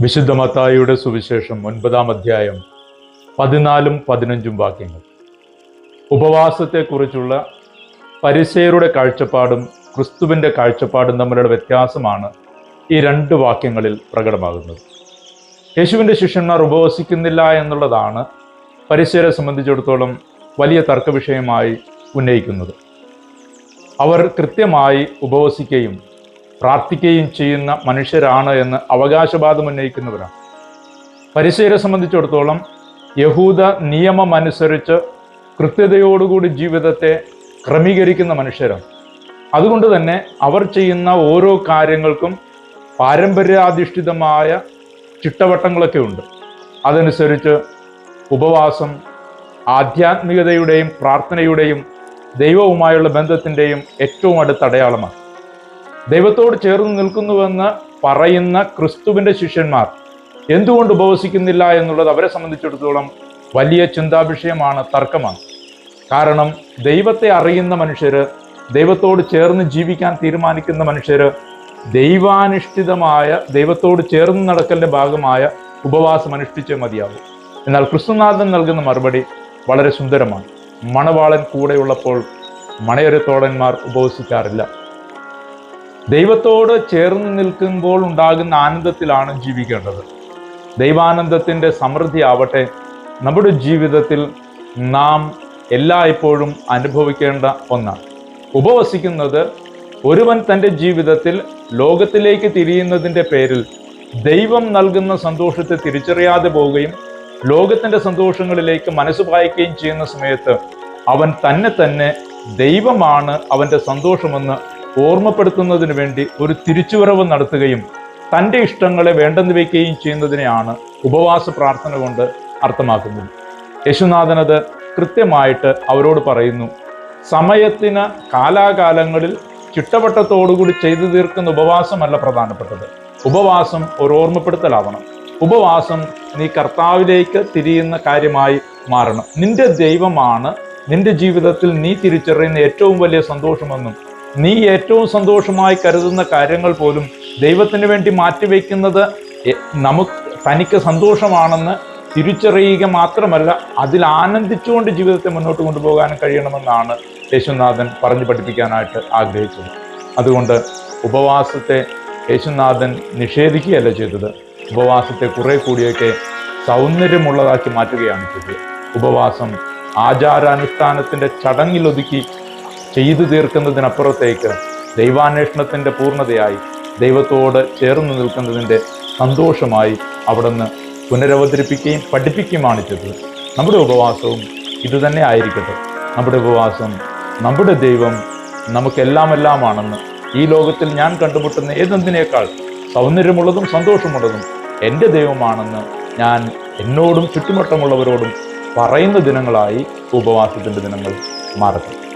വിശുദ്ധ മത്തായിയുടെ സുവിശേഷം ഒൻപതാം അധ്യായം പതിനാലും പതിനഞ്ചും വാക്യങ്ങൾ. ഉപവാസത്തെക്കുറിച്ചുള്ള പരിസയരുടെ കാഴ്ചപ്പാടും ക്രിസ്തുവിന്റെ കാഴ്ചപ്പാടും തമ്മിലുള്ള വ്യത്യാസമാണ് ഈ രണ്ട് വാക്യങ്ങളിൽ പ്രകടമാകുന്നത്. യേശുവിന്റെ ശിഷ്യന്മാർ ഉപവസിക്കുന്നില്ല എന്നുള്ളതാണ് പരിസയരെ സംബന്ധിച്ചിടത്തോളം വലിയ തർക്കവിഷയമായി ഉന്നയിക്കുന്നത്. അവർ കൃത്യമായി ഉപവസിക്കുകയും പ്രാർത്ഥിക്കുകയും ചെയ്യുന്ന മനുഷ്യരാണ് എന്ന് അവകാശവാദം ഉന്നയിക്കുന്നവരാണ്. പരിശീലനം സംബന്ധിച്ചിടത്തോളം യഹൂദ നിയമം അനുസരിച്ച് കൃത്യതയോടുകൂടി ജീവിതത്തെ ക്രമീകരിക്കുന്ന മനുഷ്യരാണ്. അതുകൊണ്ട് തന്നെ അവർ ചെയ്യുന്ന ഓരോ കാര്യങ്ങൾക്കും പാരമ്പര്യാധിഷ്ഠിതമായ ചിട്ടവട്ടങ്ങളൊക്കെ ഉണ്ട്. അതനുസരിച്ച് ഉപവാസം ആധ്യാത്മികതയുടെയും പ്രാർത്ഥനയുടെയും ദൈവവുമായുള്ള ബന്ധത്തിന്റെയും ഏറ്റവും അടുത്ത അടയാളമാണ്. ദൈവത്തോട് ചേർന്ന് നിൽക്കുന്നുവെന്ന് പറയുന്ന ക്രിസ്തുവിന്റെ ശിഷ്യന്മാർ എന്തുകൊണ്ട് ഉപവസിക്കുന്നില്ല എന്നുള്ളത് അവരെ സംബന്ധിച്ചിടത്തോളം വലിയ ചിന്താവിഷയമാണ് തർക്കമാണ്. കാരണം ദൈവത്തെ അറിയുന്ന മനുഷ്യർ ദൈവത്തോട് ചേർന്ന് ജീവിക്കാൻ തീരുമാനിക്കുന്ന മനുഷ്യർ ദൈവാനുഷ്ഠിതമായ ദൈവത്തോട് ചേർന്ന് നടക്കലിന്റെ ഭാഗമായ ഉപവാസം അനുഷ്ഠിച്ചേ മതിയാകും എന്നാൽ ക്രിസ്തുനാഥൻ നൽകുന്ന മറുപടി വളരെ സുന്ദരമാണ്. മണവാളൻ കൂടെയുള്ളപ്പോൾ മണയൊരത്തോളന്മാർ ഉപവസിക്കാറില്ല. ദൈവത്തോട് ചേർന്ന് നിൽക്കുമ്പോൾ ഉണ്ടാകുന്ന ആനന്ദത്തിലാണ് ജീവിക്കേണ്ടത്. ദൈവാനന്ദത്തിന്റെ സമൃദ്ധി ആവട്ടെ. നമ്മുടെ ജീവിതത്തിൽ നാം എല്ലായ്പ്പോഴും അനുഭവിക്കേണ്ട ഒന്നാണ്. ഉപവസിക്കുന്നത് ഒരുവൻ തന്റെ ജീവിതത്തിൽ ലോകത്തിലേക്ക് തിരിയുന്നതിന്റെ പേരിൽ ദൈവം നൽകുന്ന സന്തോഷത്തെ തിരിച്ചറിയാതെ പോവുകയും ലോകത്തിന്റെ സന്തോഷങ്ങളിലേക്ക് മനസ്സ് പായിക്കുകയും ചെയ്യുന്ന സമയത്ത് അവൻ തന്നെ തന്നെ ദൈവമാണ് അവന്റെ സന്തോഷമെന്ന് ഓർമ്മപ്പെടുത്തുന്നതിന് വേണ്ടി ഒരു തിരിച്ചുവരവ് നടത്തുകയും തന്റെ ഇഷ്ടങ്ങളെ വേണ്ടെന്ന് വയ്ക്കുകയും ചെയ്യുന്നതിനെയാണ് ഉപവാസ പ്രാർത്ഥന കൊണ്ട് അർത്ഥമാക്കുന്നത്. യേശുനാഥനത് കൃത്യമായിട്ട് അവരോട് പറയുന്നു സമയത്തിന് കാലാകാലങ്ങളിൽ ചിട്ടവട്ടത്തോടുകൂടി ചെയ്തു തീർക്കുന്ന ഉപവാസമല്ല പ്രധാനപ്പെട്ടത്. ഉപവാസം ഒരു ഓർമ്മപ്പെടുത്തലാവണം. ഉപവാസം നീ കർത്താവിലേക്ക് തിരിയുന്ന കാര്യമായി മാറണം. നിന്റെ ദൈവമാണ് നിന്റെ ജീവിതത്തിൽ നീ തിരിച്ചറിയുന്ന ഏറ്റവും വലിയ സന്തോഷമെന്നും നീ ഏറ്റവും സന്തോഷമായി കരുതുന്ന കാര്യങ്ങൾ പോലും ദൈവത്തിന് വേണ്ടി മാറ്റിവെക്കുന്നത് നമുക്ക് തനിക്ക് സന്തോഷമാണെന്ന് തിരിച്ചറിയുക മാത്രമല്ല അതിൽ ആനന്ദിച്ചുകൊണ്ട് ജീവിതത്തെ മുന്നോട്ട് കൊണ്ടുപോകാനും കഴിയണമെന്നാണ് യേശുനാഥൻ പറഞ്ഞു പഠിപ്പിക്കാനായിട്ട് ആഗ്രഹിച്ചത്. അതുകൊണ്ട് ഉപവാസത്തെ യേശുനാഥൻ നിഷേധിക്കുകയല്ല ചെയ്തത്. ഉപവാസത്തെ കുറെ കൂടിയൊക്കെ സൗന്ദര്യമുള്ളതാക്കി മാറ്റുകയാണ് ചെയ്തത്. ഉപവാസം ആചാരാനുഷ്ഠാനത്തിന്റെ ചടങ്ങിലൊതുക്കി ചെയ്തു തീർക്കുന്നതിനപ്പുറത്തേക്ക് ദൈവാന്വേഷണത്തിന്റെ പൂർണതയായി ദൈവത്തോട് ചേർന്ന് നിൽക്കുന്നതിന്റെ സന്തോഷമായി അവിടുന്ന് പുനരവതരിപ്പിക്കുകയും പഠിപ്പിക്കുകയുമാണ് ചെയ്തത്. നമ്മുടെ ഉപവാസവും ഇതുതന്നെ ആയിരിക്കട്ടെ. നമ്മുടെ ഉപവാസം നമ്മുടെ ദൈവം നമുക്കെല്ലാമെല്ലാമാണെന്ന് ഈ ലോകത്തിൽ ഞാൻ കണ്ടുമുട്ടുന്ന ഏതെന്തിനേക്കാൾ സൗന്ദര്യമുള്ളതും സന്തോഷമുള്ളതും എന്റെ ദൈവമാണെന്ന് ഞാൻ എന്നോടും ചുറ്റുവട്ടമുള്ളവരോടും പറയുന്ന ദിനങ്ങളായി ഉപവാസത്തിന്റെ ദിനങ്ങൾ മാറട്ടെ.